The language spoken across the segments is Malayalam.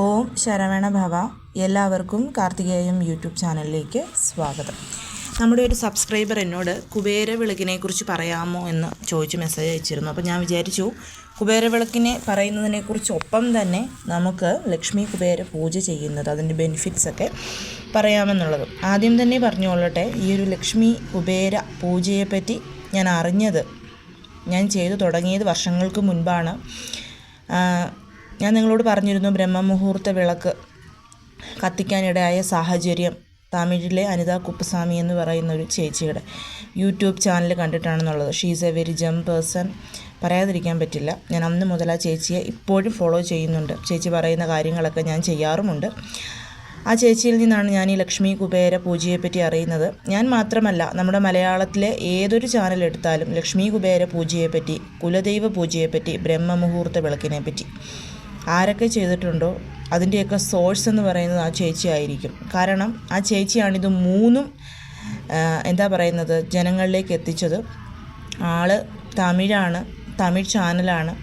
ഓം ശരവണ ഭവ. എല്ലാവർക്കും കാർത്തികേയം യൂട്യൂബ് ചാനലിലേക്ക് സ്വാഗതം. നമ്മുടെ ഒരു സബ്സ്ക്രൈബർ എന്നോട് കുബേര വിളക്കിനെ കുറിച്ച് പറയാമോ എന്ന് ചോദിച്ച് മെസ്സേജ് അയച്ചിരുന്നു. അപ്പോൾ ഞാൻ വിചാരിച്ചു കുബേരവിളക്കിനെ പറയുന്നതിനെക്കുറിച്ച് ഒപ്പം തന്നെ നമുക്ക് ലക്ഷ്മി കുബേര പൂജ ചെയ്യുന്നത് അതിന്റെ ബെനിഫിറ്റ്സ് ഒക്കെ പറയാമെന്നുള്ളത്. ആദ്യം തന്നെ പറഞ്ഞുകൊള്ളട്ടെ ഈ ഒരു ലക്ഷ്മി കുബേര പൂജയെപ്പറ്റി ഞാൻ അറിഞ്ഞത് ഞാൻ ചെയ്തു തുടങ്ങിയത് വർഷങ്ങൾക്ക് മുൻപാണ്. ഞാൻ നിങ്ങളോട് പറഞ്ഞിരുന്നു ബ്രഹ്മമുഹൂർത്ത വിളക്ക് കത്തിക്കാനിടയായ സാഹചര്യം. തമിഴിലെ അനിത കുപ്പസ്വാമി എന്ന് പറയുന്ന ഒരു ചേച്ചിയുടെ YouTube channel കണ്ടിട്ടാണെന്നുള്ളത്. She's a very gem person പറയാതിരിക്കാൻ പറ്റില്ല. ഞാൻ അന്ന് മുതൽ ആ ചേച്ചിയെ ഇപ്പോഴും ഫോളോ ചെയ്യുന്നുണ്ട്. ചേച്ചി പറയുന്ന കാര്യങ്ങളൊക്കെ ഞാൻ ചെയ്യാറുമുണ്ട്. ആ ചേച്ചിയിൽ നിന്നാണ് ഞാൻ ഈ ലക്ഷ്മി കുബേര പൂജയെപ്പറ്റി അറിയുന്നത്. ഞാൻ മാത്രമല്ല നമ്മുടെ മലയാളത്തിലെ ഏതൊരു ചാനൽ എടുത്താലും ലക്ഷ്മി കുബേര പൂജയെപ്പറ്റി കുലദൈവ പൂജയെപ്പറ്റി ബ്രഹ്മമുഹൂർത്ത വിളക്കിനെ പറ്റി. ആരൊക്കെ ചെയ്തിട്ടുണ്ടോ അതിന്റെയൊക്കെ സോഴ്സ് എന്ന് പറയുന്നത് ആ ചേച്ചി ആയിരിക്കും. കാരണം ആ ചേച്ചിയാണിത് മൂന്നും എന്താ പറയുന്നത് ജനങ്ങളിലേക്ക് എത്തിച്ചത്. ആൾ തമിഴാണ് തമിഴ് ചാനലാണ്.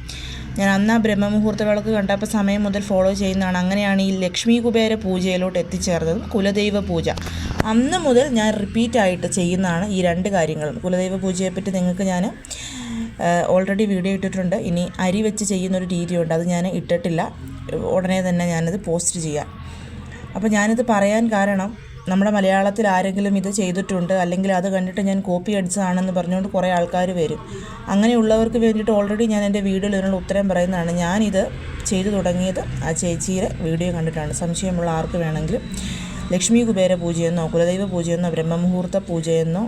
ഞാൻ അന്ന് ആ ബ്രഹ്മമുഹൂർത്ത വിളക്ക് കണ്ടപ്പോൾ സമയം മുതൽ ഫോളോ ചെയ്യുന്നതാണ്. അങ്ങനെയാണ് ഈ ലക്ഷ്മി കുബേര പൂജയിലോട്ട് എത്തിച്ചേർന്നതും. കുലദൈവ പൂജ. അന്ന് മുതൽ ഞാൻ റിപ്പീറ്റായിട്ട് ചെയ്യുന്നതാണ് ഈ രണ്ട് കാര്യങ്ങളും. കുലദൈവ പൂജയെപ്പറ്റി നിങ്ങൾക്ക് ഞാൻ ഓൾറെഡി വീഡിയോ ഇട്ടിട്ടുണ്ട്. ഇനി അരി വെച്ച് ചെയ്യുന്നൊരു രീതിയുണ്ട്. അത് ഞാൻ ഇട്ടിട്ടില്ല. ഉടനെ തന്നെ ഞാനത് പോസ്റ്റ് ചെയ്യാം. അപ്പോൾ ഞാനിത് പറയാൻ കാരണം നമ്മുടെ മലയാളത്തിൽ ആരെങ്കിലും ഇത് ചെയ്തിട്ടുണ്ട്. അല്ലെങ്കിൽ അത് കണ്ടിട്ട് ഞാൻ കോപ്പി അടിച്ചതാണെന്ന് പറഞ്ഞുകൊണ്ട് കുറേ ആൾക്കാർ വരും. അങ്ങനെയുള്ളവർക്ക് വേണ്ടിയിട്ട് ഓൾറെഡി ഞാൻ എന്റെ വീഡിയോയിൽ ഇതിനുള്ള ഉത്തരം പറയുന്നതാണ്. ഞാനിത് ചെയ്തു തുടങ്ങിയത് ആ ചേച്ചിയുടെ വീഡിയോ കണ്ടിട്ടാണ്. സംശയമുള്ള ആർക്ക് വേണമെങ്കിലും ലക്ഷ്മി കുബേര പൂജയെന്നോ കുലദൈവ പൂജയെന്നോ ബ്രഹ്മമുഹൂർത്ത പൂജയെന്നോ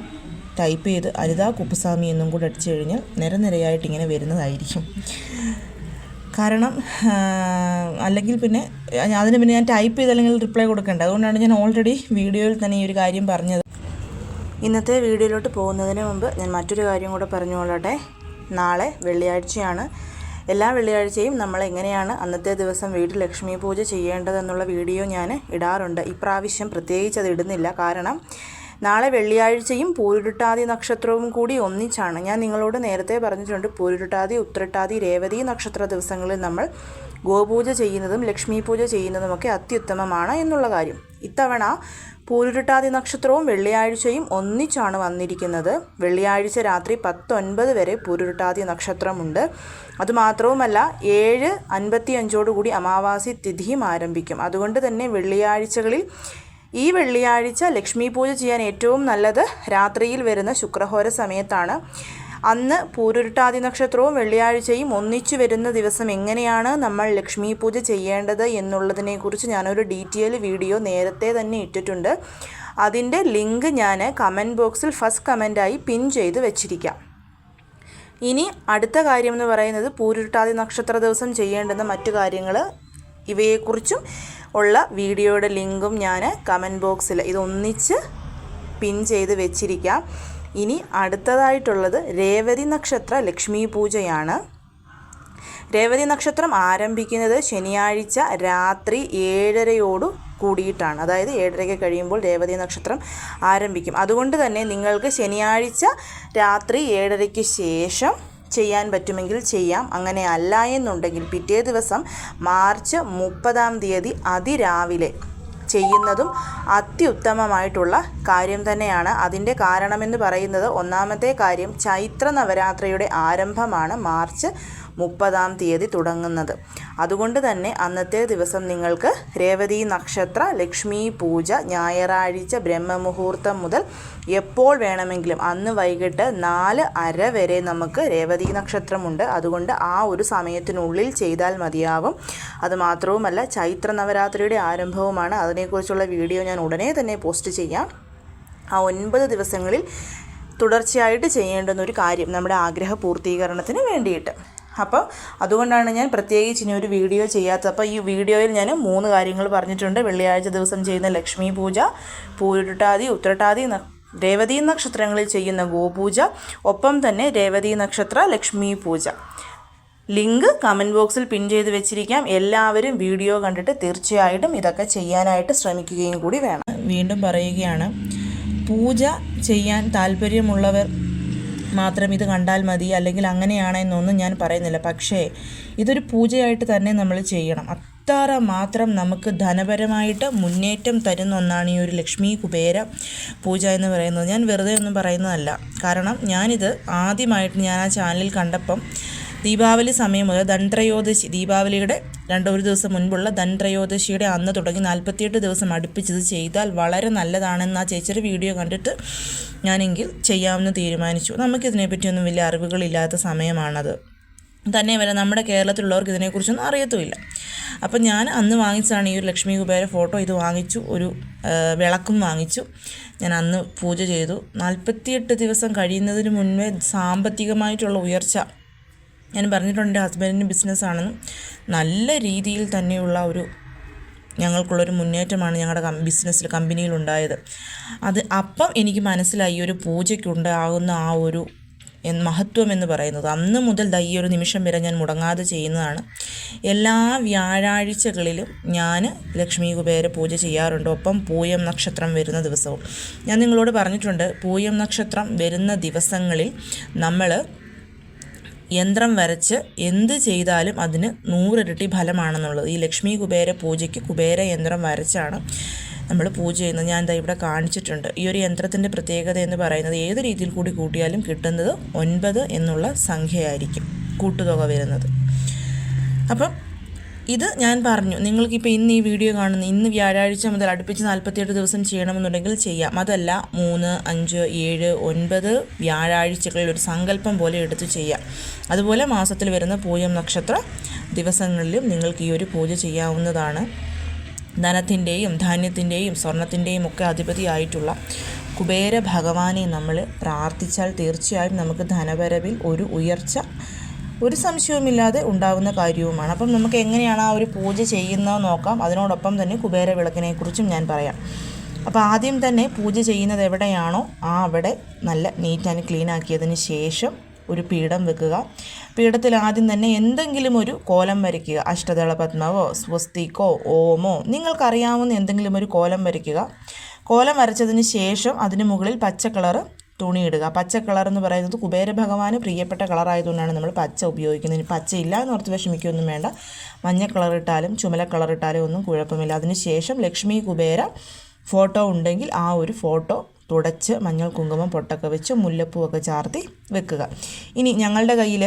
ടൈപ്പ് ചെയ്ത് അരിതാ കുപ്പസ്വാമി എന്നും കൂടെ അടിച്ചു കഴിഞ്ഞാൽ നിരനിരയായിട്ട് ഇങ്ങനെ വരുന്നതായിരിക്കും. കാരണം അല്ലെങ്കിൽ പിന്നെ അതിന് പിന്നെ ഞാൻ ടൈപ്പ് ചെയ്ത് അല്ലെങ്കിൽ റിപ്ലൈ കൊടുക്കേണ്ട. അതുകൊണ്ടാണ് ഞാൻ ഓൾറെഡി വീഡിയോയിൽ തന്നെ ഈ ഒരു കാര്യം പറഞ്ഞത്. ഇന്നത്തെ വീഡിയോയിലോട്ട് പോകുന്നതിന് മുമ്പ് ഞാൻ മറ്റൊരു കാര്യം കൂടെ പറഞ്ഞുകൊള്ളട്ടെ. നാളെ വെള്ളിയാഴ്ചയാണ്. എല്ലാ വെള്ളിയാഴ്ചയും നമ്മൾ എങ്ങനെയാണ് അന്നത്തെ ദിവസം വീട്ടിൽ ലക്ഷ്മി പൂജ ചെയ്യേണ്ടതെന്നുള്ള വീഡിയോ ഞാൻ ഇടാറുണ്ട്. ഇപ്രാവശ്യം പ്രത്യേകിച്ച് അത് ഇടുന്നില്ല. കാരണം നാളെ വെള്ളിയാഴ്ചയും പൂരുരുട്ടാതി നക്ഷത്രവും കൂടി ഒന്നിച്ചാണ്. ഞാൻ നിങ്ങളോട് നേരത്തെ പറഞ്ഞിട്ടുണ്ട് പൂരുരുട്ടാതി ഉത്രട്ടാതി രേവതി നക്ഷത്ര ദിവസങ്ങളിൽ നമ്മൾ ഗോപൂജ ചെയ്യുന്നതും ലക്ഷ്മി പൂജ ചെയ്യുന്നതുമൊക്കെ അത്യുത്തമമാണ് എന്നുള്ള കാര്യം. ഇത്തവണ പൂരുരുട്ടാതി നക്ഷത്രവും വെള്ളിയാഴ്ചയും ഒന്നിച്ചാണ് വന്നിരിക്കുന്നത്. വെള്ളിയാഴ്ച രാത്രി പത്തൊൻപത് വരെ പൂരുരുട്ടാതി നക്ഷത്രമുണ്ട്. അതുമാത്രവുമല്ല ഏഴ് അൻപത്തി അഞ്ചോടുകൂടി അമാവാസി തിഥിയും ആരംഭിക്കും. അതുകൊണ്ട് തന്നെ വെള്ളിയാഴ്ചകളിൽ ഈ വെള്ളിയാഴ്ച ലക്ഷ്മി പൂജ ചെയ്യാൻ ഏറ്റവും നല്ലത് രാത്രിയിൽ വരുന്ന ശുക്രഹോര സമയത്താണ്. അന്ന് പൂരുരുട്ടാതി നക്ഷത്രവും വെള്ളിയാഴ്ചയും ഒന്നിച്ചു വരുന്ന ദിവസം എങ്ങനെയാണ് നമ്മൾ ലക്ഷ്മി പൂജ ചെയ്യേണ്ടത് എന്നുള്ളതിനെക്കുറിച്ച് ഞാനൊരു ഡീറ്റെയിൽ വീഡിയോ നേരത്തെ തന്നെ ഇട്ടിട്ടുണ്ട്. അതിന്റെ ലിങ്ക് ഞാൻ കമന്റ് ബോക്സിൽ ഫസ്റ്റ് കമന്റായി പിൻ ചെയ്ത് വെച്ചിരിക്കാം. ഇനി അടുത്ത കാര്യം എന്ന് പറയുന്നത് പൂരുരുട്ടാതി നക്ഷത്ര ദിവസം ചെയ്യേണ്ടുന്ന മറ്റു കാര്യങ്ങൾ. ഇവയെക്കുറിച്ചും ഉള്ള വീഡിയോയുടെ ലിങ്കും ഞാൻ കമന്റ് ബോക്സിൽ ഇതൊന്നിച്ച് പിൻ ചെയ്ത് വെച്ചിരിക്കാം. ഇനി അടുത്തതായിട്ടുള്ളത് രേവതി നക്ഷത്ര ലക്ഷ്മി പൂജയാണ്. രേവതി നക്ഷത്രം ആരംഭിക്കുന്നത് ശനിയാഴ്ച രാത്രി ഏഴരയോടു കൂടിയിട്ടാണ്. അതായത് ഏഴരയ്ക്ക് കഴിയുമ്പോൾ രേവതി നക്ഷത്രം ആരംഭിക്കും. അതുകൊണ്ട് തന്നെ നിങ്ങൾക്ക് ശനിയാഴ്ച രാത്രി ഏഴരയ്ക്ക് ശേഷം ചെയ്യാൻ പറ്റുമെങ്കിൽ ചെയ്യാം. അങ്ങനെ അല്ല എന്നുണ്ടെങ്കിൽ പിറ്റേ ദിവസം മാർച്ച് മുപ്പതാം തീയതി അതിരാവിലെ ചെയ്യുന്നതും അത്യുത്തമമായിട്ടുള്ള കാര്യം തന്നെയാണ്. അതിന്റെ കാരണമെന്ന് പറയുന്നത് ഒന്നാമത്തെ കാര്യം ചൈത്ര നവരാത്രിയുടെ ആരംഭമാണ് മാർച്ച് മുപ്പതാം തീയതി തുടങ്ങുന്നത്. അതുകൊണ്ട് തന്നെ അന്നത്തെ ദിവസം നിങ്ങൾക്ക് രേവതി നക്ഷത്ര ലക്ഷ്മി പൂജ ഞായറാഴ്ച ബ്രഹ്മമുഹൂർത്തം മുതൽ എപ്പോൾ വേണമെങ്കിലും അന്ന് വൈകിട്ട് നാല് അര വരെ നമുക്ക് രേവതി നക്ഷത്രമുണ്ട്. അതുകൊണ്ട് ആ ഒരു സമയത്തിനുള്ളിൽ ചെയ്താൽ മതിയാവും. അതുമാത്രവുമല്ല ചൈത്ര നവരാത്രിയുടെ ആരംഭവുമാണ്. അതിനെക്കുറിച്ചുള്ള വീഡിയോ ഞാൻ ഉടനെ തന്നെ പോസ്റ്റ് ചെയ്യാം. ആ ഒൻപത് ദിവസങ്ങളിൽ തുടർച്ചയായിട്ട് ചെയ്യേണ്ടുന്ന ഒരു കാര്യം നമ്മുടെ ആഗ്രഹ പൂർത്തീകരണത്തിന് വേണ്ടിയിട്ട്. അപ്പോൾ അതുകൊണ്ടാണ് ഞാൻ പ്രത്യേകിച്ച് ഇനി ഒരു വീഡിയോ ചെയ്യാത്തത്. അപ്പോൾ ഈ വീഡിയോയിൽ ഞാൻ മൂന്ന് കാര്യങ്ങൾ പറഞ്ഞിട്ടുണ്ട്. വെള്ളിയാഴ്ച ദിവസം ചെയ്യുന്ന ലക്ഷ്മി പൂജ പൂരുട്ടാതി ഉത്രട്ടാതി രേവതി നക്ഷത്രങ്ങളിൽ ചെയ്യുന്ന ഗോപൂജ ഒപ്പം തന്നെ രേവതി നക്ഷത്ര ലക്ഷ്മി പൂജ. ലിങ്ക് കമന്റ് ബോക്സിൽ പിൻ ചെയ്ത് വെച്ചിരിക്കാം. എല്ലാവരും വീഡിയോ കണ്ടിട്ട് തീർച്ചയായിട്ടും ഇതൊക്കെ ചെയ്യാനായിട്ട് ശ്രമിക്കുകയും കൂടി വേണം. വീണ്ടും പറയുകയാണ് പൂജ ചെയ്യാൻ താല്പര്യമുള്ളവർ മാത്രം ഇത് കണ്ടാൽ മതി അല്ലെങ്കിൽ അങ്ങനെയാണെന്നൊന്നും ഞാൻ പറയുന്നില്ല. പക്ഷേ ഇതൊരു പൂജയായിട്ട് തന്നെ നമ്മൾ ചെയ്യണം. അത്ര മാത്രം നമുക്ക് ധനപരമായിട്ട് മുന്നേറ്റം തരുന്ന ഒന്നാണ് ഈ ഒരു ലക്ഷ്മി കുബേര പൂജ എന്ന് പറയുന്നത്. ഞാൻ വെറുതെ ഒന്നും പറയുന്നതല്ല. കാരണം ഞാനിത് ആദ്യമായിട്ട് ഞാൻ ആ ചാനലിൽ കണ്ടപ്പം ദീപാവലി സമയം മുതൽ ധൻത്രയോദശി ദീപാവലിയുടെ രണ്ട് ഒരു ദിവസം മുൻപുള്ള ധൻത്രയോദശിയുടെ അന്ന് തുടങ്ങി നാൽപ്പത്തിയെട്ട് ദിവസം അടുപ്പിച്ചത് ചെയ്താൽ വളരെ നല്ലതാണെന്ന് ആ ചേച്ചിയുടെ വീഡിയോ കണ്ടിട്ട് ഞാനെങ്കിൽ ചെയ്യാമെന്ന് തീരുമാനിച്ചു. നമുക്കിതിനെപ്പറ്റിയൊന്നും വലിയ അറിവുകളില്ലാത്ത സമയമാണത്. തന്നെയുമല്ല നമ്മുടെ കേരളത്തിലുള്ളവർക്ക് ഇതിനെക്കുറിച്ചൊന്നും അറിയത്തുമില്ല. അപ്പം ഞാൻ അന്ന് വാങ്ങിച്ചതാണ് ഈ ഒരു ലക്ഷ്മി കുബേര ഫോട്ടോ. ഇത് വാങ്ങിച്ചു ഒരു വിളക്കും വാങ്ങിച്ചു. ഞാൻ അന്ന് പൂജ ചെയ്തു. നാൽപ്പത്തിയെട്ട് ദിവസം കഴിയുന്നതിന് മുൻപേ സാമ്പത്തികമായിട്ടുള്ള ഉയർച്ച ഞാൻ പറഞ്ഞിട്ടുണ്ട് എന്റെ ഹസ്ബൻഡിന്റെ ബിസിനസ്സാണെന്നും നല്ല രീതിയിൽ തന്നെയുള്ള ഒരു ഞങ്ങൾക്കുള്ളൊരു മുന്നേറ്റമാണ് ഞങ്ങളുടെ കം ബിസിനസ്സിൽ കമ്പനിയിലുണ്ടായത്. അത് അപ്പം എനിക്ക് മനസ്സിലായി ഒരു പൂജയ്ക്കുണ്ടാകുന്ന ആ ഒരു മഹത്വം എന്ന് പറയുന്നത്. അന്ന് മുതൽ ദൈ ഒരു നിമിഷം വരെ ഞാൻ മുടങ്ങാതെ ചെയ്യുന്നതാണ്. എല്ലാ വ്യാഴാഴ്ചകളിലും ഞാൻ ലക്ഷ്മി കുബേര പൂജ ചെയ്യാറുണ്ട്. ഒപ്പം പൂയം നക്ഷത്രം വരുന്ന ദിവസവും. ഞാൻ നിങ്ങളോട് പറഞ്ഞിട്ടുണ്ട് പൂയം നക്ഷത്രം വരുന്ന ദിവസങ്ങളിൽ നമ്മൾ യന്ത്രം വരച്ച് എന്ത് ചെയ്താലും അതിന് നൂറിരട്ടി ഫലമാണെന്നുള്ളത്. ഈ ലക്ഷ്മി കുബേര പൂജയ്ക്ക് കുബേര യന്ത്രം വരച്ചാണ് നമ്മൾ പൂജ ചെയ്യുന്നത്. ഞാൻ എന്താ ഇവിടെ കാണിച്ചിട്ടുണ്ട്. ഈ ഒരു യന്ത്രത്തിന്റെ പ്രത്യേകത എന്ന് പറയുന്നത് ഏത് രീതിയിൽ കൂടി കൂട്ടിയാലും കിട്ടുന്നത് ഒൻപത് എന്നുള്ള സംഖ്യയായിരിക്കും കൂട്ടുതുക വരുന്നത്. അപ്പം ഇത് ഞാൻ പറഞ്ഞു. നിങ്ങൾക്കിപ്പോൾ ഇന്ന് ഈ വീഡിയോ കാണുന്ന ഇന്ന് വ്യാഴാഴ്ച മുതൽ അടുപ്പിച്ച് നാൽപ്പത്തിയെട്ട് ദിവസം ചെയ്യണമെന്നുണ്ടെങ്കിൽ ചെയ്യാം. അതല്ല മൂന്ന് അഞ്ച് ഏഴ് ഒൻപത് വ്യാഴാഴ്ചകളിൽ ഒരു സങ്കല്പം പോലെ എടുത്ത് ചെയ്യാം. അതുപോലെ മാസത്തിൽ വരുന്ന പൂയം നക്ഷത്ര ദിവസങ്ങളിലും നിങ്ങൾക്ക് ഈ ഒരു പൂജ ചെയ്യാവുന്നതാണ്. ധനത്തിന്റെയും ധാന്യത്തിന്റെയും സ്വർണത്തിന്റെയും ഒക്കെ അധിപതിയായിട്ടുള്ള കുബേര ഭഗവാനെ നമ്മൾ പ്രാർത്ഥിച്ചാൽ തീർച്ചയായും നമുക്ക് ധനവരവിൽ ഒരു ഉയർച്ച ഒരു സംശയവുമില്ലാതെ ഉണ്ടാകുന്ന കാര്യവുമാണ്. അപ്പം നമുക്ക് എങ്ങനെയാണ് ആ ഒരു പൂജ ചെയ്യുന്നത് നോക്കാം. അതിനോടൊപ്പം തന്നെ കുബേര വിളക്കിനെക്കുറിച്ചും ഞാൻ പറയാം. അപ്പോൾ ആദ്യം തന്നെ പൂജ ചെയ്യുന്നത് എവിടെയാണോ ആ അവിടെ നല്ല നീറ്റ് ആൻഡ് ക്ലീൻ ആക്കിയതിന് ശേഷം ഒരു പീഠം വെക്കുക. പീഠത്തിൽ ആദ്യം തന്നെ എന്തെങ്കിലും ഒരു കോലം വരയ്ക്കുക. അഷ്ടദള പത്മവോ സ്വസ്തിക്കോ ഓമോ നിങ്ങൾക്കറിയാവുന്ന എന്തെങ്കിലും ഒരു കോലം വരയ്ക്കുക. കോലം വരച്ചതിന് ശേഷം അതിന് മുകളിൽ പച്ച കളറ് തുണിയിടുക. പച്ച കളർ എന്ന് പറയുന്നത് കുബേര ഭഗവാന് പ്രിയപ്പെട്ട കളറായതുകൊണ്ടാണ് നമ്മൾ പച്ച ഉപയോഗിക്കുന്നത്. ഇനി പച്ചയില്ല എന്ന് ഓർത്ത് വിഷമിക്കൊന്നും വേണ്ട. മഞ്ഞ കളർ ഇട്ടാലും ചുമല കളർ ഇട്ടാലും ഒന്നും കുഴപ്പമില്ല. അതിനുശേഷം ലക്ഷ്മി കുബേര ഫോട്ടോ ഉണ്ടെങ്കിൽ ആ ഒരു ഫോട്ടോ തുടച്ച് മഞ്ഞൾ കുങ്കുമം പൊട്ടൊക്കെ വെച്ച് മുല്ലപ്പൂവൊക്കെ ചാർത്തി വെക്കുക. ഇനി ഞങ്ങളുടെ കയ്യിൽ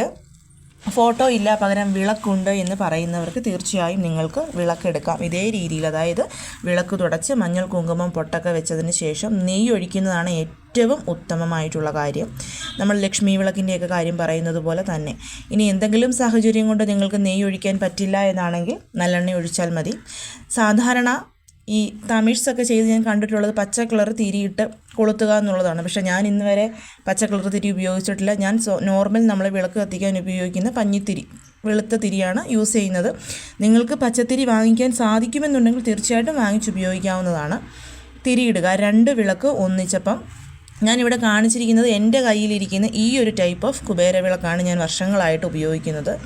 ഫോട്ടോ ഇല്ല പകരം വിളക്കുണ്ട് എന്ന് പറയുന്നവർക്ക് തീർച്ചയായും നിങ്ങൾക്ക് വിളക്കെടുക്കാം ഇതേ രീതിയിൽ അതായത് വിളക്ക് തുടച്ച് മഞ്ഞൾ കുങ്കുമം പൊട്ടൊക്കെ വെച്ചതിന് ശേഷം നെയ്യ് ഒഴിക്കുന്നതാണ് ഏറ്റവും ഉത്തമമായിട്ടുള്ള കാര്യം. നമ്മൾ ലക്ഷ്മി വിളക്കിന്റെയൊക്കെ കാര്യം പറയുന്നത് പോലെ തന്നെ. ഇനി എന്തെങ്കിലും സാഹചര്യം കൊണ്ട് നിങ്ങൾക്ക് നെയ്യ് ഒഴിക്കാൻ പറ്റില്ല എന്നാണെങ്കിൽ നല്ലെണ്ണ ഒഴിച്ചാൽ മതി. സാധാരണ ഈ തമിഴ്സൊക്കെ ചെയ്ത് ഞാൻ കണ്ടിട്ടുള്ളത് പച്ച കളർ തിരിയിട്ട് കൊളുത്തുക എന്നുള്ളതാണ്. പക്ഷേ ഞാൻ ഇന്ന് വരെ പച്ച കളർ തിരി ഉപയോഗിച്ചിട്ടില്ല. ഞാൻ നോർമൽ നമ്മൾ വിളക്ക് കത്തിക്കാൻ ഉപയോഗിക്കുന്ന പഞ്ഞിത്തിരി വെളുത്ത തിരിയാണ് യൂസ് ചെയ്യുന്നത്. നിങ്ങൾക്ക് പച്ചത്തിരി വാങ്ങിക്കാൻ സാധിക്കുമെന്നുണ്ടെങ്കിൽ തീർച്ചയായിട്ടും വാങ്ങിച്ച് ഉപയോഗിക്കാവുന്നതാണ്. തിരിയിടുക. രണ്ട് വിളക്ക് ഒന്നിച്ചപ്പം ഞാനിവിടെ കാണിച്ചിരിക്കുന്നത് എന്റെ കയ്യിലിരിക്കുന്ന ഈ ഒരു ടൈപ്പ് ഓഫ് കുബേര വിളക്കാണ് ഞാൻ വർഷങ്ങളായിട്ട് ഉപയോഗിക്കുന്നത്.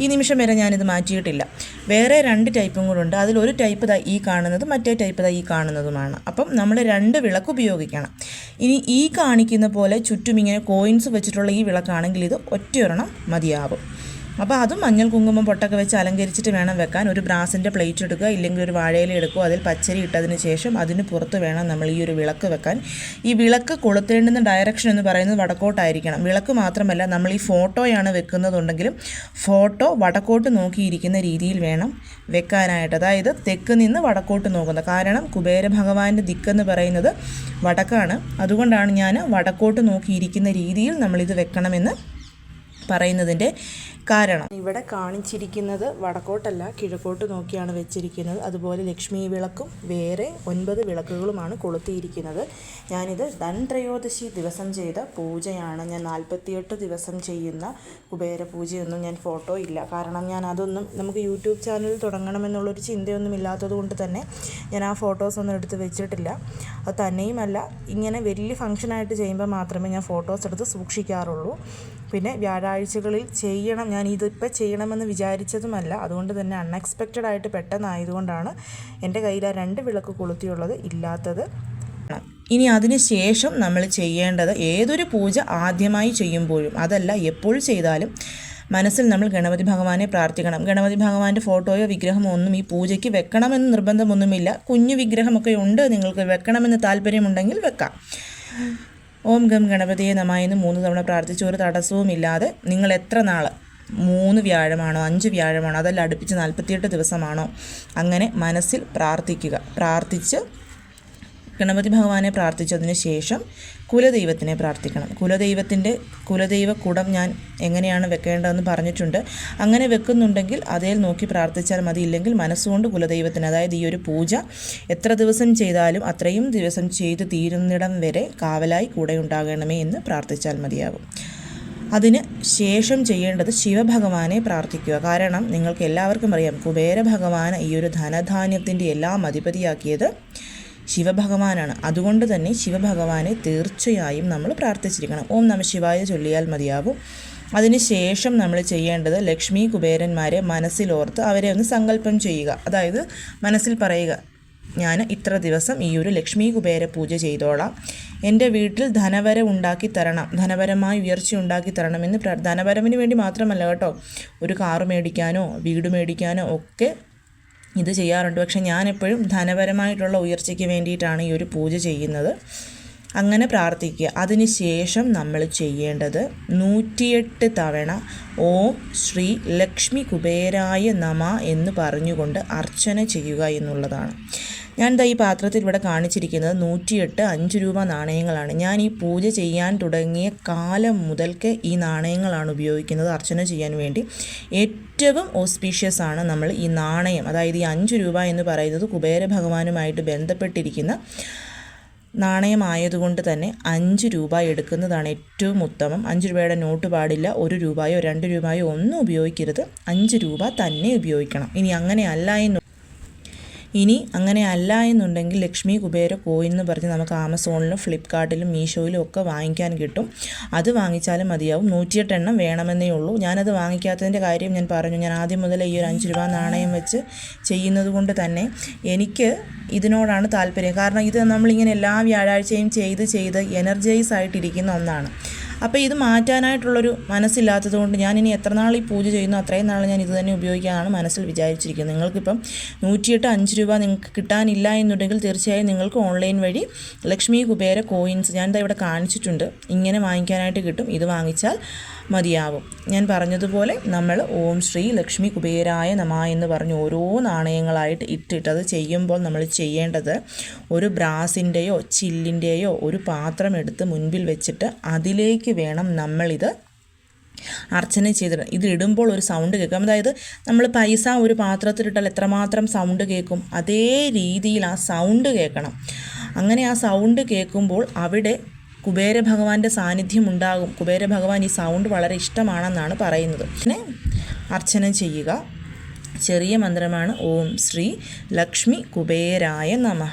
ഈ നിമിഷം വരെ ഞാനിത് മാറ്റിയിട്ടില്ല. വേറെ രണ്ട് ടൈപ്പും കൂടെ ഉണ്ട് അതിലൊരു ടൈപ്പ് ദാ ഈ കാണുന്നത് മറ്റേ ടൈപ്പ് ദാ ഈ കാണുന്നതുമാണ്. അപ്പം നമ്മൾ രണ്ട് വിളക്ക് ഉപയോഗിക്കണം. ഇനി ഈ കാണിക്കുന്ന പോലെ ചുറ്റും ഇങ്ങനെ കോയിൻസ് വെച്ചിട്ടുള്ള ഈ വിളക്കാണെങ്കിൽ ഇത് ഒറ്റയൊരെണ്ണം മതിയാവും. അപ്പോൾ അതും മഞ്ഞൾ കുങ്കുമം പൊട്ടൊക്കെ വെച്ച് അലങ്കരിച്ചിട്ട് വേണം വെക്കാൻ. ഒരു ബ്രാസിന്റെ പ്ലേറ്റ് എടുക്കുക ഇല്ലെങ്കിൽ ഒരു വാഴയില എടുക്കുക അതിൽ പച്ചരി ഇട്ടതിന് ശേഷം അതിന് പുറത്ത് വേണം നമ്മൾ ഈ ഒരു വിളക്ക് വെക്കാൻ. ഈ വിളക്ക് കൊളുത്തേണ്ടുന്ന ഡയറക്ഷൻ എന്ന് പറയുന്നത് വടക്കോട്ടായിരിക്കണം. വിളക്ക് മാത്രമല്ല നമ്മൾ ഈ ഫോട്ടോയാണ് വെക്കുന്നതുണ്ടെങ്കിലും ഫോട്ടോ വടക്കോട്ട് നോക്കിയിരിക്കുന്ന രീതിയിൽ വേണം വെക്കാനായിട്ട്. അതായത് തെക്ക് നിന്ന് വടക്കോട്ട് നോക്കുന്നത്. കാരണം കുബേര ഭഗവാന്റെ ദിക്കെന്ന് പറയുന്നത് വടക്കാണ്. അതുകൊണ്ടാണ് ഞാൻ വടക്കോട്ട് നോക്കിയിരിക്കുന്ന രീതിയിൽ നമ്മളിത് വെക്കണമെന്ന് പറയുന്നതിന്റെ കാരണം. ഇവിടെ കാണിച്ചിരിക്കുന്നത് വടക്കോട്ടല്ല കിഴക്കോട്ട് നോക്കിയാണ് വെച്ചിരിക്കുന്നത്. അതുപോലെ ലക്ഷ്മി വിളക്കും വേറെ ഒൻപത് വിളക്കുകളുമാണ് കൊളുത്തിയിരിക്കുന്നത്. ഞാനിത് ധൻത്രയോദശി ദിവസം ചെയ്ത പൂജയാണ്. ഞാൻ നാൽപ്പത്തിയെട്ട് ദിവസം ചെയ്യുന്ന കുബേര പൂജയൊന്നും ഞാൻ ഫോട്ടോ ഇല്ല. കാരണം ഞാൻ അതൊന്നും നമുക്ക് യൂട്യൂബ് ചാനൽ തുടങ്ങണമെന്നുള്ളൊരു ചിന്തയൊന്നും ഇല്ലാത്തത് കൊണ്ട് തന്നെ ഞാൻ ആ ഫോട്ടോസ് ഒന്നും എടുത്ത് വെച്ചിട്ടില്ല. അത് തന്നെയുമല്ല ഇങ്ങനെ വലിയ ഫംഗ്ഷനായിട്ട് ചെയ്യുമ്പോൾ മാത്രമേ ഞാൻ ഫോട്ടോസ് എടുത്ത് സൂക്ഷിക്കാറുള്ളൂ. പിന്നെ വ്യാഴാഴ്ചകളിൽ ചെയ്യണം. ഞാൻ ഇതിപ്പോൾ ചെയ്യണമെന്ന് വിചാരിച്ചതുമല്ല. അതുകൊണ്ട് തന്നെ അൺഎക്സ്പെക്റ്റഡ് ആയിട്ട് പെട്ടെന്നായതുകൊണ്ടാണ് എന്റെ കയ്യിൽ ആ രണ്ട് വിളക്ക് കൊളുത്തിയുള്ളത് ഇല്ലാത്തത്. ഇനി അതിന് ശേഷം നമ്മൾ ചെയ്യേണ്ടത് ഏതൊരു പൂജ ആദ്യമായി ചെയ്യുമ്പോഴും അതല്ല എപ്പോൾ ചെയ്താലും മനസ്സിൽ നമ്മൾ ഗണപതി ഭഗവാനെ പ്രാർത്ഥിക്കണം. ഗണപതി ഭഗവാന്റെ ഫോട്ടോയോ വിഗ്രഹമോ ഒന്നും ഈ പൂജയ്ക്ക് വെക്കണമെന്ന് നിർബന്ധമൊന്നുമില്ല. കുഞ്ഞു വിഗ്രഹമൊക്കെ ഉണ്ട് നിങ്ങൾക്ക് വെക്കണമെന്ന് താല്പര്യമുണ്ടെങ്കിൽ വെക്കാം. ഓം ഗം ഗണപതിയെ നമായെന്ന് മൂന്ന് തവണ പ്രാർത്ഥിച്ച് ഒരു തടസ്സവുമില്ലാതെ നിങ്ങൾ എത്ര നാൾ മൂന്ന് വ്യാഴമാണോ അഞ്ച് വ്യാഴമാണോ അതല്ല അടുപ്പിച്ച് നാൽപ്പത്തിയെട്ട് ദിവസമാണോ? അങ്ങനെ മനസ്സിൽ പ്രാർത്ഥിക്കുക. പ്രാർത്ഥിച്ച് ഗണപതി ഭഗവാനെ പ്രാർത്ഥിച്ചതിന് ശേഷം കുലദൈവത്തിനെ പ്രാർത്ഥിക്കണം. കുലദൈവത്തിന്റെ കുലദൈവ കുടം ഞാൻ എങ്ങനെയാണ് വെക്കേണ്ടതെന്ന് പറഞ്ഞിട്ടുണ്ട്. അങ്ങനെ വെക്കുന്നുണ്ടെങ്കിൽ അതേ നോക്കി പ്രാർത്ഥിച്ചാൽ മതി. ഇല്ലെങ്കിൽ മനസ്സുകൊണ്ട് കുലദൈവത്തിന് അതായത് ഈ ഒരു പൂജ എത്ര ദിവസം ചെയ്താലും അത്രയും ദിവസം ചെയ്ത് തീരുന്നിടം വരെ കാവലായി കൂടെ ഉണ്ടാകണമേ എന്ന് പ്രാർത്ഥിച്ചാൽ മതിയാകും. അതിന് ശേഷം ചെയ്യേണ്ടത് ശിവഭഗവാനെ പ്രാർത്ഥിക്കുക. കാരണം നിങ്ങൾക്ക് എല്ലാവർക്കും അറിയാം കുബേര ഭഗവാൻ ഈ ഒരു ധനധാന്യത്തിന്റെ എല്ലാം അധിപതിയാക്കിയത് ശിവഭഗവാനാണ്. അതുകൊണ്ട് തന്നെ ശിവഭഗവാനെ തീർച്ചയായും നമ്മൾ പ്രാർത്ഥിച്ചിരിക്കണം. ഓം നമ ശിവായ ചൊല്ലിയാൽ മതിയാവും. അതിനുശേഷം നമ്മൾ ചെയ്യേണ്ടത് ലക്ഷ്മി കുബേരന്മാരെ മനസ്സിലോർത്ത് അവരെ ഒന്ന് സങ്കല്പം ചെയ്യുക. അതായത് മനസ്സിൽ പറയുക ഞാൻ ഇത്ര ദിവസം ഈ ഒരു ലക്ഷ്മി കുബേര പൂജ ചെയ്തോളാം. എന്റെ വീട്ടിൽ ധനവര ഉണ്ടാക്കി തരണം. ധനപരമായി ഉയർച്ച ഉണ്ടാക്കി തരണമെന്ന് ധനപരമിന് വേണ്ടി മാത്രമല്ല കേട്ടോ. ഒരു കാറ് മേടിക്കാനോ വീട് മേടിക്കാനോ ഒക്കെ ഇത് ചെയ്യാറുണ്ട്. പക്ഷേ ഞാനെപ്പോഴും ധനപരമായിട്ടുള്ള ഉയർച്ചയ്ക്ക് വേണ്ടിയിട്ടാണ് ഈ ഒരു പൂജ ചെയ്യുന്നത്. അങ്ങനെ പ്രാർത്ഥിക്കുക. അതിനുശേഷം നമ്മൾ ചെയ്യേണ്ടത് നൂറ്റിയെട്ട് തവണ ഓം ശ്രീ ലക്ഷ്മി കുബേരായ നമ എന്ന് പറഞ്ഞുകൊണ്ട് അർച്ചന ചെയ്യുക എന്നുള്ളതാണ്. ഞാൻ ദാ ഈ പാത്രത്തിൽ ഇവിടെ കാണിച്ചിരിക്കുന്നത് നൂറ്റിയെട്ട് അഞ്ച് രൂപ നാണയങ്ങളാണ്. ഞാൻ ഈ പൂജ ചെയ്യാൻ തുടങ്ങിയ കാലം മുതൽക്ക് ഈ നാണയങ്ങളാണ് ഉപയോഗിക്കുന്നത് അർച്ചന ചെയ്യാൻ വേണ്ടി. ഏറ്റവും ഓസ്പീഷ്യസ് ആണ് നമ്മൾ ഈ നാണയം. അതായത് ഈ അഞ്ച് രൂപ എന്ന് പറയുന്നത് കുബേര ഭഗവാനുമായിട്ട് ബന്ധപ്പെട്ടിരിക്കുന്ന നാണയമായതുകൊണ്ട് തന്നെ അഞ്ച് രൂപ എടുക്കുന്നതാണ് ഏറ്റവും ഉത്തമം. അഞ്ച് രൂപയുടെ നോട്ട് പാടില്ല ഒരു രൂപയോ രണ്ട് രൂപയോ ഒന്നും ഉപയോഗിക്കരുത്. അഞ്ച് രൂപ തന്നെ ഉപയോഗിക്കണം. ഇനി അങ്ങനെ അല്ല എന്ന് ഇനി അങ്ങനെ അല്ല എന്നുണ്ടെങ്കിൽ ലക്ഷ്മി കുബേര കോയിൻ എന്ന് പറഞ്ഞ് നമുക്ക് ആമസോണിലും ഫ്ലിപ്കാർട്ടിലും മീഷോയിലും ഒക്കെ വാങ്ങിക്കാൻ കിട്ടും. അത് വാങ്ങിച്ചാലും മതിയാവും. നൂറ്റിയെട്ടെണ്ണം വേണമെന്നേ ഉള്ളൂ. ഞാനത് വാങ്ങിക്കാത്തതിന്റെ കാര്യം ഞാൻ പറഞ്ഞു. ഞാൻ ആദ്യം മുതൽ ഈ ഒരു അഞ്ച് രൂപ നാണയം വെച്ച് ചെയ്യുന്നത് കൊണ്ട് തന്നെ എനിക്ക് ഇതിനോടാണ് താല്പര്യം. കാരണം ഇത് നമ്മളിങ്ങനെ എല്ലാ വ്യാഴാഴ്ചയും ചെയ്ത് ചെയ്ത് എനർജൈസ് ആയിട്ടിരിക്കുന്ന ഒന്നാണ്. അപ്പോൾ ഇത് മാറ്റാനായിട്ടുള്ളൊരു മനസ്സില്ലാത്തത് കൊണ്ട് ഞാനിനി എത്ര നാൾ ഈ പൂജ ചെയ്യുന്നു അത്രയും നാൾ ഞാൻ ഇത് തന്നെ ഉപയോഗിക്കാനാണ് മനസ്സിൽ വിചാരിച്ചിരിക്കുന്നത്. നിങ്ങൾക്കിപ്പം നൂറ്റിയെട്ട് അഞ്ച് രൂപ നിങ്ങൾക്ക് കിട്ടാനില്ല എന്നുണ്ടെങ്കിൽ തീർച്ചയായും നിങ്ങൾക്ക് ഓൺലൈൻ വഴി ലക്ഷ്മി കുബേര കോയിൻസ് ഞാൻ ഇവിടെ കാണിച്ചിട്ടുണ്ട്. ഇങ്ങനെ വാങ്ങിക്കാനായിട്ട് കിട്ടും. ഇത് വാങ്ങിച്ചാൽ മതിയാവും. ഞാൻ പറഞ്ഞതുപോലെ നമ്മൾ ഓം ശ്രീ ലക്ഷ്മി കുബേരായ നമ എന്ന് പറഞ്ഞ് ഓരോ നാണയങ്ങളായിട്ട് ഇട്ടിട്ട് അത് ചെയ്യുമ്പോൾ നമ്മൾ ചെയ്യേണ്ടത് ഒരു ബ്രാസിന്റെയോ ചില്ലിന്റെയോ ഒരു പാത്രം എടുത്ത് മുൻപിൽ വെച്ചിട്ട് അതിലേക്ക് വേണം നമ്മളിത് അർച്ചന ചെയ്തിട്ട്. ഇത് ഇടുമ്പോൾ ഒരു സൗണ്ട് കേൾക്കും. അതായത് നമ്മൾ പൈസ ഒരു പാത്രത്തിലിട്ടാൽ എത്രമാത്രം സൗണ്ട് കേൾക്കും? അതേ രീതിയിൽ ആ സൗണ്ട് കേൾക്കണം. അങ്ങനെ ആ സൗണ്ട് കേൾക്കുമ്പോൾ അവിടെ കുബേര ഭഗവാന്റെ സാന്നിധ്യം ഉണ്ടാകും കുബേര ഭഗവാൻ ഈ സൗണ്ട് വളരെ ഇഷ്ടമാണെന്നാണ് പറയുന്നത്. പിന്നെ അർച്ചന ചെയ്യുക. ചെറിയ മന്ത്രമാണ്. ഓം ശ്രീ ലക്ഷ്മി കുബേരായ നമ.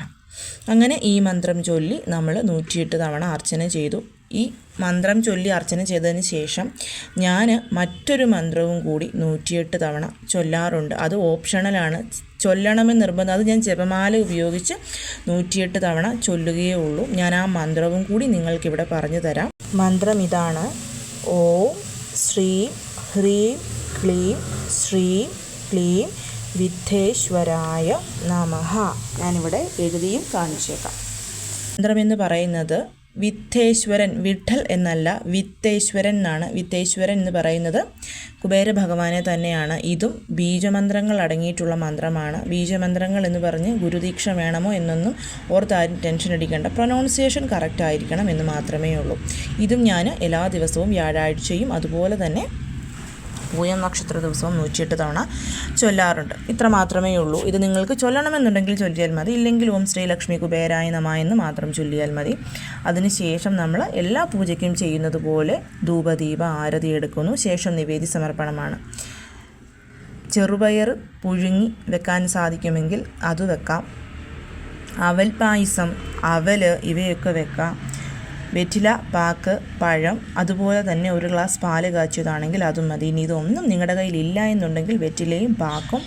അങ്ങനെ ഈ മന്ത്രം ചൊല്ലി നമ്മൾ നൂറ്റിയെട്ട് തവണ അർച്ചന ചെയ്തു. ഈ മന്ത്രം ചൊല്ലി അർച്ചന ചെയ്തതിന് ശേഷം ഞാൻ മറ്റൊരു മന്ത്രവും കൂടി നൂറ്റിയെട്ട് തവണ ചൊല്ലാറുണ്ട്. അത് ഓപ്ഷണലാണ്. ചൊല്ലണമെന്ന് നിർബന്ധം. അത് ഞാൻ ജപമാല ഉപയോഗിച്ച് നൂറ്റിയെട്ട് തവണ ചൊല്ലുകയേ ഉള്ളൂ. ഞാൻ ആ മന്ത്രവും കൂടി നിങ്ങൾക്കിവിടെ പറഞ്ഞു തരാം. മന്ത്രം ഇതാണ്. ഓ ശ്രീ ഹ്രീം ക്ലീം ശ്രീ ക്ലീം വിദ്ധേശ്വരായ നമഹ ഞാനിവിടെ എഴുതിയും കാണിച്ചേക്കാം. മന്ത്രമെന്ന് പറയുന്നത് വിത്തേശ്വരൻ വിഠൽ എന്നല്ല വിത്തേശ്വരൻ എന്നാണ്. വിത്തേശ്വരൻ എന്ന് പറയുന്നത് കുബേര ഭഗവാനെ തന്നെയാണ്. ഇതും ബീജമന്ത്രങ്ങൾ അടങ്ങിയിട്ടുള്ള മന്ത്രമാണ്. ബീജമന്ത്രങ്ങൾ എന്ന് പറഞ്ഞ് ഗുരുദീക്ഷ വേണമോ എന്നൊന്നും ഓർത്താരും ടെൻഷൻ അടിക്കേണ്ട. പ്രൊനൗൺസിയേഷൻ കറക്റ്റ് ആയിരിക്കണം എന്ന് മാത്രമേ ഉള്ളൂ. ഇതും ഞാൻ എല്ലാ ദിവസവും വ്യാഴാഴ്ചയും അതുപോലെ തന്നെ പൂയം നക്ഷത്ര ദിവസവും നൂറ്റിയെട്ട് തവണ ചൊല്ലാറുണ്ട്. ഇത്ര മാത്രമേ ഉള്ളൂ. ഇത് നിങ്ങൾക്ക് ചൊല്ലണമെന്നുണ്ടെങ്കിൽ ചൊല്ലിയാൽ മതി. ഇല്ലെങ്കിൽ ഓം ശ്രീ ലക്ഷ്മി കുബേരായ നമ എന്ന് മാത്രം ചൊല്ലിയാൽ മതി. അതിനുശേഷം നമ്മൾ എല്ലാ പൂജയ്ക്കും ചെയ്യുന്നത് പോലെ ധൂപദീപ ആരതി എടുക്കുന്നു. ശേഷം നിവേദി സമർപ്പണമാണ്. ചെറുപയർ പുഴുങ്ങി വെക്കാൻ സാധിക്കുമെങ്കിൽ അത് വെക്കാം. അവൽ പായസം അവൽ ഇവയൊക്കെ വെക്കാം. വെറ്റില പാക്ക് പഴം അതുപോലെ തന്നെ ഒരു ഗ്ലാസ് പാൽ കാച്ചിയതാണെങ്കിൽ അതും മതി. ഇനി ഇതൊന്നും നിങ്ങളുടെ കയ്യിൽ ഇല്ല എന്നുണ്ടെങ്കിൽ വെറ്റിലയും പാക്കും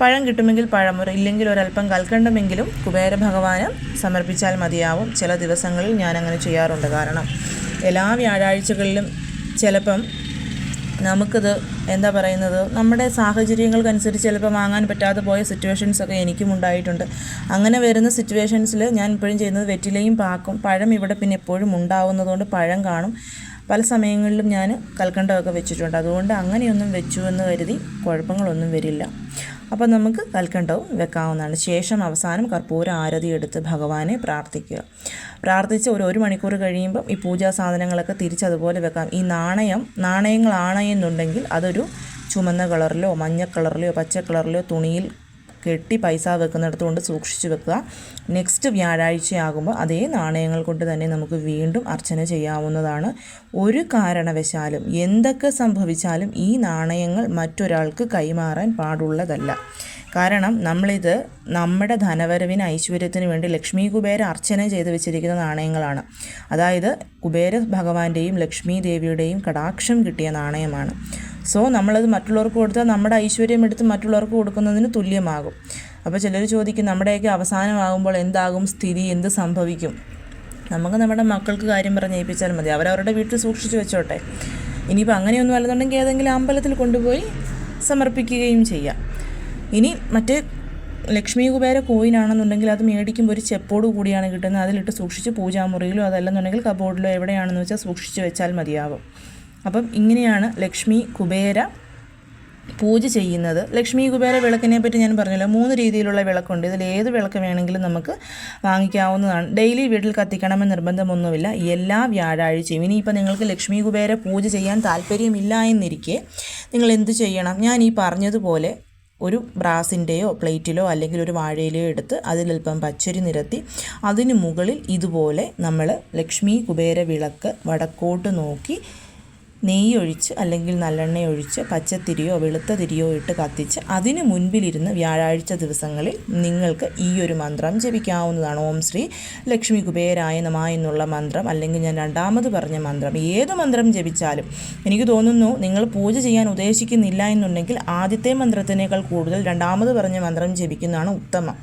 പഴം കിട്ടുമെങ്കിൽ പഴം ഒരു ഇല്ലെങ്കിൽ ഒരല്പം കൽക്കണ്ടമെങ്കിലും കുബേര ഭഗവാന് സമർപ്പിച്ചാൽ മതിയാവും. ചില ദിവസങ്ങളിൽ ഞാൻ അങ്ങനെ ചെയ്യാറുണ്ട്. കാരണം എല്ലാ വ്യാഴാഴ്ചകളിലും ചിലപ്പം നമുക്കിത് എന്താ പറയുന്നത്? നമ്മുടെ സാഹചര്യങ്ങൾക്കനുസരിച്ച് ചിലപ്പോൾ വാങ്ങാൻ പറ്റാതെ പോയ സിറ്റുവേഷൻസൊക്കെ എനിക്കും ഉണ്ടായിട്ടുണ്ട്. അങ്ങനെ വരുന്ന സിറ്റുവേഷൻസിൽ ഞാൻ ഇപ്പോഴും ചെയ്യുന്നത് വെറ്റിലയും പാക്കും. പഴം ഇവിടെ പിന്നെ എപ്പോഴും ഉണ്ടാവുന്നതുകൊണ്ട് പഴം കാണും. പല സമയങ്ങളിലും ഞാൻ കൽക്കണ്ടമൊക്കെ വെച്ചിട്ടുണ്ട്. അതുകൊണ്ട് അങ്ങനെയൊന്നും വെച്ചു എന്ന് കരുതി കുഴപ്പങ്ങളൊന്നും വരില്ല. അപ്പോൾ നമുക്ക് കൽക്കണ്ടവും വെക്കാവുന്നതാണ്. ശേഷം അവസാനം കർപ്പൂര ആരതി എടുത്ത് ഭഗവാനെ പ്രാർത്ഥിക്കുക. പ്രാർത്ഥിച്ച് ഒരു ഒരു മണിക്കൂർ കഴിയുമ്പം ഈ പൂജാ സാധനങ്ങളൊക്കെ തിരിച്ചതുപോലെ വെക്കാം. ഈ നാണയം നാണയങ്ങളാണ് എന്നുണ്ടെങ്കിൽ അതൊരു ചുമന്ന കളറിലോ മഞ്ഞ കളറിലോ പച്ച കളറിലോ തുണിയിൽ കെട്ടി പൈസ വെക്കുന്നിടത്തുകൊണ്ട് സൂക്ഷിച്ച് വെക്കുക. നെക്സ്റ്റ് വ്യാഴാഴ്ചയാകുമ്പോൾ അതേ നാണയങ്ങൾ കൊണ്ട് തന്നെ നമുക്ക് വീണ്ടും അർച്ചന ചെയ്യാവുന്നതാണ്. ഒരു കാരണവശാലും എന്തൊക്കെ സംഭവിച്ചാലും ഈ നാണയങ്ങൾ മറ്റൊരാൾക്ക് കൈമാറാൻ പാടുള്ളതല്ല. കാരണം നമ്മളിത് നമ്മുടെ ധനവരവിന് ഐശ്വര്യത്തിന് വേണ്ടി ലക്ഷ്മി കുബേര അർച്ചന ചെയ്ത് വെച്ചിരിക്കുന്ന നാണയങ്ങളാണ്. അതായത് കുബേര ഭഗവാന്റെയും ലക്ഷ്മി ദേവിയുടെയും കടാക്ഷം കിട്ടിയ നാണയമാണ്. സോ നമ്മളത് മറ്റുള്ളവർക്ക് കൊടുത്താൽ നമ്മുടെ ഐശ്വര്യം എടുത്ത് മറ്റുള്ളവർക്ക് കൊടുക്കുന്നതിന് തുല്യമാകും. അപ്പോൾ ചിലർ ചോദിക്കും നമ്മുടെയൊക്കെ അവസാനമാകുമ്പോൾ എന്താകും? സ്ഥിതി എന്ത് സംഭവിക്കും? നമുക്ക് നമ്മുടെ മക്കൾക്ക് കാര്യം പറഞ്ഞ് ഏൽപ്പിച്ചാൽ മതി. അവരവരുടെ വീട്ടിൽ സൂക്ഷിച്ച് വെച്ചോട്ടെ. ഇനിയിപ്പോൾ അങ്ങനെയൊന്നും അല്ലെന്നുണ്ടെങ്കിൽ ഏതെങ്കിലും അമ്പലത്തിൽ കൊണ്ടുപോയി സമർപ്പിക്കുകയും ചെയ്യാം. ഇനി മറ്റ് ലക്ഷ്മി കുബേര കോയിനാണെന്നുണ്ടെങ്കിൽ അത് മേടിക്കുമ്പോൾ ഒരു ചെപ്പോട് കൂടിയാണ് കിട്ടുന്നത്. അതിലിട്ട് സൂക്ഷിച്ച് പൂജാമുറിയിലോ അതല്ലെന്നുണ്ടെങ്കിൽ കബോർഡിലോ എവിടെയാണെന്ന് വെച്ചാൽ സൂക്ഷിച്ച് വെച്ചാൽ മതിയാവും. അപ്പം ഇങ്ങനെയാണ് ലക്ഷ്മി കുബേര പൂജ ചെയ്യുന്നത്. ലക്ഷ്മി കുബേര വിളക്കിനെ പറ്റി ഞാൻ പറഞ്ഞല്ലോ മൂന്ന് രീതിയിലുള്ള വിളക്കുണ്ട്. ഇതിൽ ഏത് വിളക്ക് വേണമെങ്കിലും നമുക്ക് വാങ്ങിക്കാവുന്നതാണ്. ഡെയിലി വീട്ടിൽ കത്തിക്കണമെന്ന് നിർബന്ധമൊന്നുമില്ല. എല്ലാ വ്യാഴാഴ്ചയും. ഇനിയിപ്പോൾ നിങ്ങൾക്ക് ലക്ഷ്മി കുബേര പൂജ ചെയ്യാൻ താല്പര്യമില്ല എന്നിരിക്കെ നിങ്ങൾ എന്ത് ചെയ്യണം? ഞാൻ ഈ പറഞ്ഞതുപോലെ ഒരു ബ്രാസിന്റെയോ പ്ലേറ്റിലോ അല്ലെങ്കിൽ ഒരു വാഴയിലയോ എടുത്ത് അതിലൽപ്പം പച്ചരി നിരത്തി അതിന് മുകളിൽ ഇതുപോലെ നമ്മൾ ലക്ഷ്മി കുബേര വിളക്ക് വടക്കോട്ട് നോക്കി നെയ്യൊഴിച്ച് അല്ലെങ്കിൽ നല്ലെണ്ണ ഒഴിച്ച് പച്ചത്തിരിയോ വെളുത്ത തിരിയോ ഇട്ട് കത്തിച്ച് അതിനു മുൻപിലിരുന്ന് വ്യാഴാഴ്ച ദിവസങ്ങളിൽ നിങ്ങൾക്ക് ഈ ഒരു മന്ത്രം ജപിക്കാവുന്നതാണ്. ഓം ശ്രീ ലക്ഷ്മി കുബേരായ നമ എന്നുള്ള മന്ത്രം അല്ലെങ്കിൽ ഞാൻ രണ്ടാമത് പറഞ്ഞ മന്ത്രം. ഏത് മന്ത്രം ജപിച്ചാലും എനിക്ക് തോന്നുന്നു നിങ്ങൾ പൂജ ചെയ്യാൻ ഉദ്ദേശിക്കുന്നില്ല എന്നുണ്ടെങ്കിൽ ആദ്യത്തെ മന്ത്രത്തിനേക്കാൾ കൂടുതൽ രണ്ടാമത് പറഞ്ഞ മന്ത്രം ജപിക്കുന്നതാണ് ഉത്തമം.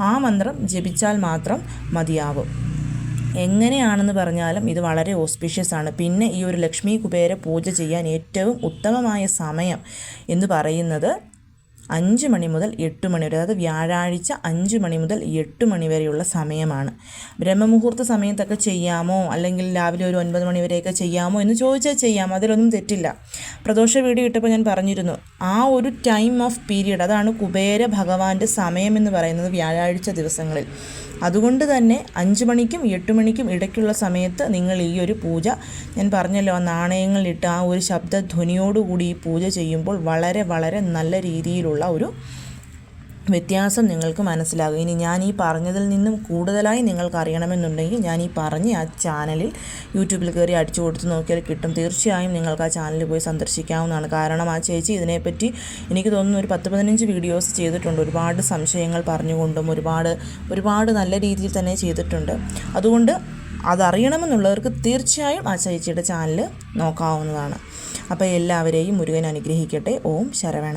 ആ മന്ത്രം ജപിച്ചാൽ മാത്രം മതിയാവും. എങ്ങനെയാണെന്ന് പറഞ്ഞാലും ഇത് വളരെ ഓസ്പിഷ്യസ് ആണ്. പിന്നെ ഈ ഒരു ലക്ഷ്മി കുബേര പൂജ ചെയ്യാൻ ഏറ്റവും ഉത്തമമായ സമയം എന്ന് പറയുന്നത് അഞ്ച് മണി മുതൽ എട്ട് മണി വരെ അതായത് വ്യാഴാഴ്ച അഞ്ച് മണി മുതൽ എട്ട് മണി വരെയുള്ള സമയമാണ്. ബ്രഹ്മമുഹൂർത്ത സമയത്തൊക്കെ ചെയ്യാമോ? അല്ലെങ്കിൽ രാവിലെ ഒരു ഒൻപത് മണി വരെയൊക്കെ ചെയ്യാമോ എന്ന് ചോദിച്ചാൽ ചെയ്യാം. അതിലൊന്നും തെറ്റില്ല. പ്രദോഷ വീഡിയോ ഇട്ടപ്പോൾ ഞാൻ പറഞ്ഞിരുന്നു ആ ഒരു ടൈം ഓഫ് പീരീഡ് അതാണ് കുബേര ഭഗവാന്റെ സമയം എന്ന് പറയുന്നത് വ്യാഴാഴ്ച ദിവസങ്ങളിൽ. അതുകൊണ്ട് തന്നെ അഞ്ച് മണിക്കും എട്ട് മണിക്കും ഇടയ്ക്കുള്ള സമയത്ത് നിങ്ങൾ ഈ ഒരു പൂജ ഞാൻ പറഞ്ഞല്ലോ ആ നാണയങ്ങളിട്ട് ആ ഒരു ശബ്ദധ്വനിയോടുകൂടി ഈ പൂജ ചെയ്യുമ്പോൾ വളരെ വളരെ നല്ല രീതിയിലുള്ള ഒരു വ്യത്യാസം നിങ്ങൾക്ക് മനസ്സിലാകും. ഇനി ഞാൻ ഈ പറഞ്ഞതിൽ നിന്നും കൂടുതലായി നിങ്ങൾക്ക് അറിയണമെന്നുണ്ടെങ്കിൽ ഞാൻ ഈ പറഞ്ഞ ആ ചാനലിൽ യൂട്യൂബിൽ കയറി അടിച്ചു കൊടുത്ത് നോക്കിയാൽ കിട്ടും. തീർച്ചയായും നിങ്ങൾക്ക് ആ ചാനലിൽ പോയി സന്ദർശിക്കാവുന്നതാണ്. കാരണം ആ ചേച്ചി ഇതിനെപ്പറ്റി എനിക്ക് തോന്നുന്നു ഒരു പത്ത് പതിനഞ്ച് വീഡിയോസ് ചെയ്തിട്ടുണ്ട്. ഒരുപാട് സംശയങ്ങൾ പറഞ്ഞുകൊണ്ടും ഒരുപാട് ഒരുപാട് നല്ല രീതിയിൽ തന്നെ ചെയ്തിട്ടുണ്ട്. അതുകൊണ്ട് അതറിയണമെന്നുള്ളവർക്ക് തീർച്ചയായും ആ ചേച്ചിയുടെ ചാനൽ നോക്കാവുന്നതാണ്. അപ്പോൾ എല്ലാവരെയും മുരുകൻ അനുഗ്രഹിക്കട്ടെ. ഓം ശരവണ